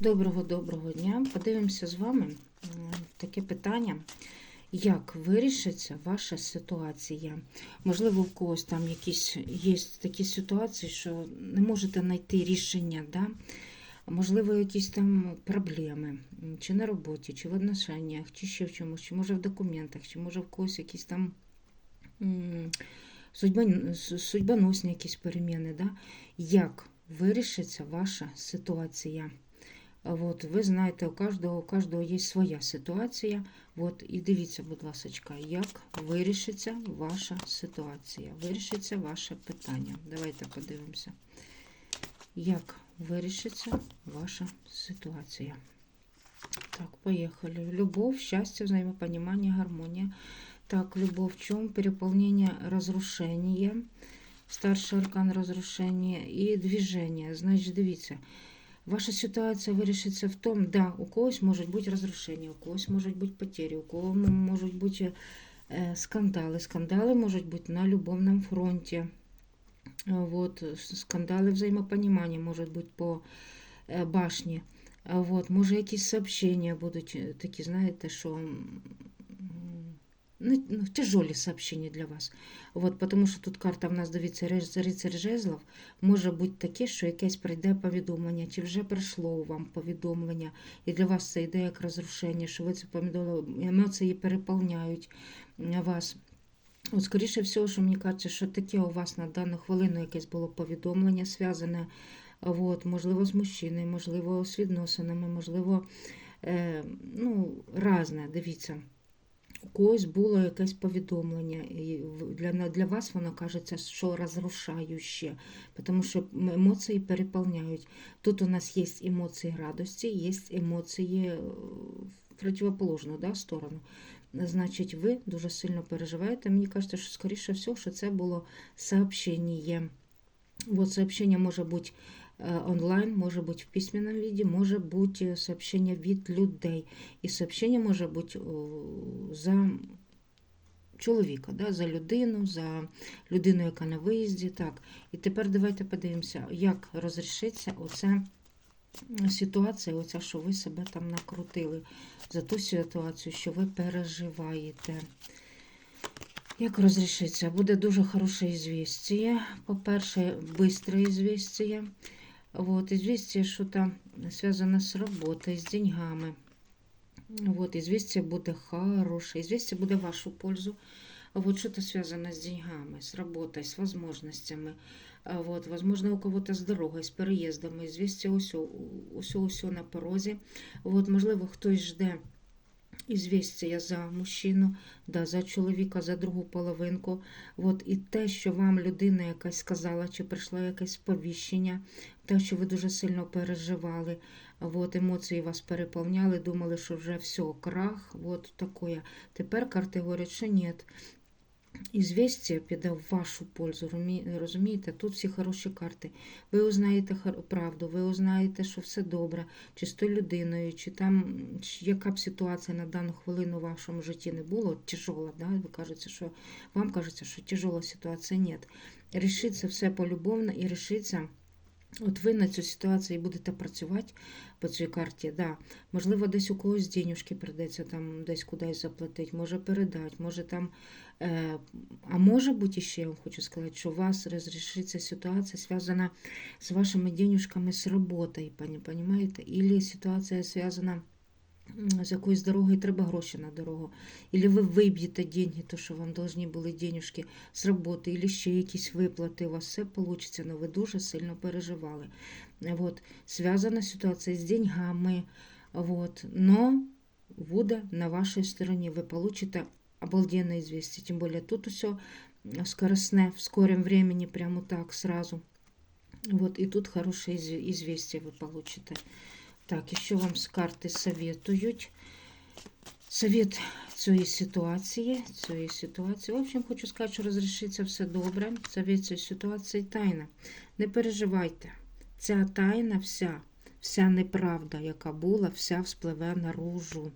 Доброго доброго дня. Подивимося з вами таке питання. Як вирішиться ваша ситуація? Можливо, у когось там якісь є такі ситуації, що не можете знайти рішення, да? можливо, якісь там проблеми, чи на роботі, чи в отношеннях, чи ще в чомусь, чи може в документах, чи може в когось якісь там судьбоносні якісь переміни. Да? Як вирішиться ваша ситуація? Вот, ви знаєте, у кожного, у кожного є своя ситуація. От, і дивіться, будь ласка, як вирішиться ваша ситуація, вирішиться ваше питання. Давайте подивимося, як вирішиться ваша ситуація. Так, поехали. Любовь, счастье, взаимопонимание, гармония. Так, любовь в чем? Переполнение, разрушение. Старший аркан разрушения и движение. Значить, дивіться. Ваша ситуація вирішиться в тому, да, у когось можуть бути розрушення, у когось можуть бути потери, у кого можуть бути е, скандали. Скандали можуть бути на любовному фронті. Вот, скандали взаємопонімання можуть бути по е, башні. Вот, може, якісь сообщення будуть е, такі, знаєте, що ну, ну, тяжолі сообщення для вас. Вот, тому що тут карта в нас дивіться риц- рицар жезлов. Може бути таке, що якесь прийде повідомлення, чи вже прийшло вам повідомлення, і для вас це йде як розрушення, що ви це повідомлення, емоції переповняють вас. От, скоріше всього, що мені кажеться, що таке у вас на дану хвилину якесь було повідомлення зв'язане, от, можливо, з мужчиною, можливо, з відносинами, можливо, е, ну, разне, дивіться. У когось було якесь повідомлення, і для, для вас воно кажеться, що розрушаюче, тому що емоції переповняють. Тут у нас є емоції радості, є емоції е, в противоположну да, сторону. Значить, ви дуже сильно переживаєте. Мені кажеться, що скоріше всього, що це було сообщення. Вот сообщение може бути е, онлайн, може бути в письменному віді, може бути е, сообщення від людей. І сообщення може бути за чоловіка, да, за людину, за людину, яка на виїзді. Так. І тепер давайте подивимося, як розрішиться оця ситуація, оця, що ви себе там накрутили за ту ситуацію, що ви переживаєте. Як розрішиться? Буде дуже хороше ізвістія. По-перше, бистре ізвістія. Вот, известие что-то связано с работой, с деньгами. Вот, известие буде хорошее, известие буде в вашу пользу. Вот что-то связано с деньгами, с работой, с возможностями. Вот, возможно, у кого-то з дорогою, з переїздами, известие усе, усьо, усьо на порозі. Вот, можливо, хтось жде ізвістія за мужчину, да, за чоловіка, за другу половинку. От, і те, що вам людина якась сказала, чи прийшло якесь сповіщення, те, що ви дуже сильно переживали, от, емоції вас переповняли, думали, що вже все, крах, от таке. Тепер карти говорять, що ні. Ізвістя піде в вашу пользу, розумієте? Тут всі хороші карти. Ви узнаєте правду, ви узнаєте, що все добре, чи з тою людиною, чи там яка б ситуація на дану хвилину в вашому житті не була, тяжола, да? ви кажете, що вам кажеться, що тяжола ситуація. Ні. Рішиться все полюбовно і рішиться. От ви на цю ситуацію будете працювати по цій карті, да. Можливо, десь у когось денюжки прийдеться там десь кудись заплатити, може передати, може там. Е, а може бути ще, я вам хочу сказати, що у вас розрішиться ситуація, зв'язана з вашими денюжками з роботою, понімаєте? Или ситуація зв'язана з якоюсь дорогою, треба гроші на дорогу. Или ви виб'єте деньги, то, що вам повинні були денюжки з роботи, или ще якісь виплати, у вас все вийде, але ви дуже сильно переживали. Вот. Зв'язана ситуація з деньгами, вот. но буде на вашій стороні. Ви получите обалденное известие. Тем более тут все скоростне, в скором времени, прямо так, сразу. Вот, и тут хорошее изв- известие вы получите. Так, еще вам з карти советують. Совет цієї ситуації, цієї ситуації. В общем, хочу сказати, що розрішиться все добре. Совет цієї ситуації тайна. Не переживайте. Ця тайна вся, вся неправда, яка була, вся вспливе наружу.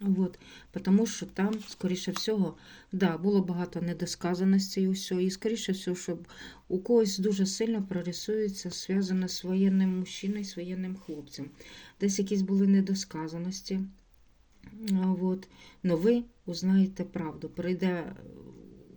От, тому що там, скоріше всього, да, було багато недосказаностей і все. І скоріше всього, щоб у когось дуже сильно прорисується зв'язане з воєнним мужчиною, з воєнним хлопцем. Десь якісь були недосказаності. А, Вот. Но ви узнаєте правду. Прийде е,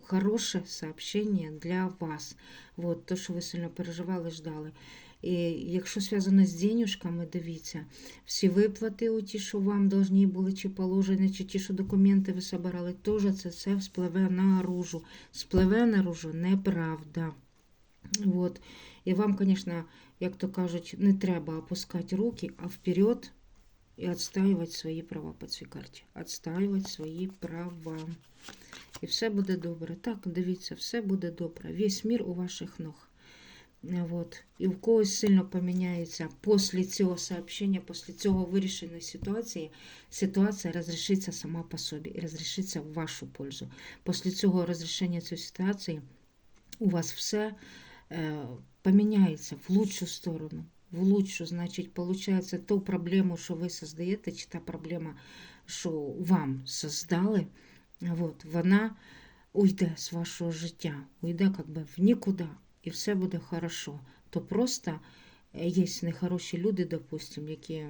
хороше сообщення для вас. Вот, то, що ви сильно переживали, ждали. І якщо зв'язано з денюжками, дивіться, всі виплати, у ті, що вам должні були, чи положені, чи ті, що документи ви собирали, теж це все спливе наружу. Спливе наружу неправда. Вот. І вам, звісно, як то кажуть, не треба опускати руки, а вперед і відстаювати свої права по цій карті. Відстаювати свої права. І все буде добре. Так, дивіться, все буде добре. Весь мір у ваших ног. Вот. І в когось сильно поміняється після цього сообщення, після цього вирішеної ситуації, ситуація розрішиться сама по собі і розрішиться в вашу пользу. Після цього розрішення цієї ситуації у вас все е, поміняється в лучшу сторону. В лучшу, значить, получається ту проблему, що ви создаєте, чи та проблема, що вам создали, от, вона уйде з вашого життя, уйде як би в нікуди, і все буде хорошо. То просто е, є нехороші люди, допустим, які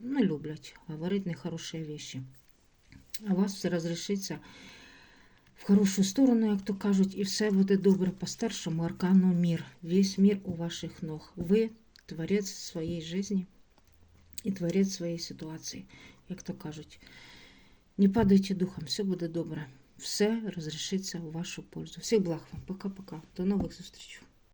не люблять говорити нехороші речі. А у вас все розрішиться в хорошу сторону, як то кажуть, і все буде добре по старшому аркану мір. Весь мір у ваших ног. Ви творець своєї житті і творець своєї ситуації, як то кажуть. Не падайте духом, все буде добре. Все розрішиться у вашу пользу. Всіх благ вам. Пока-пока. До нових зустрічей.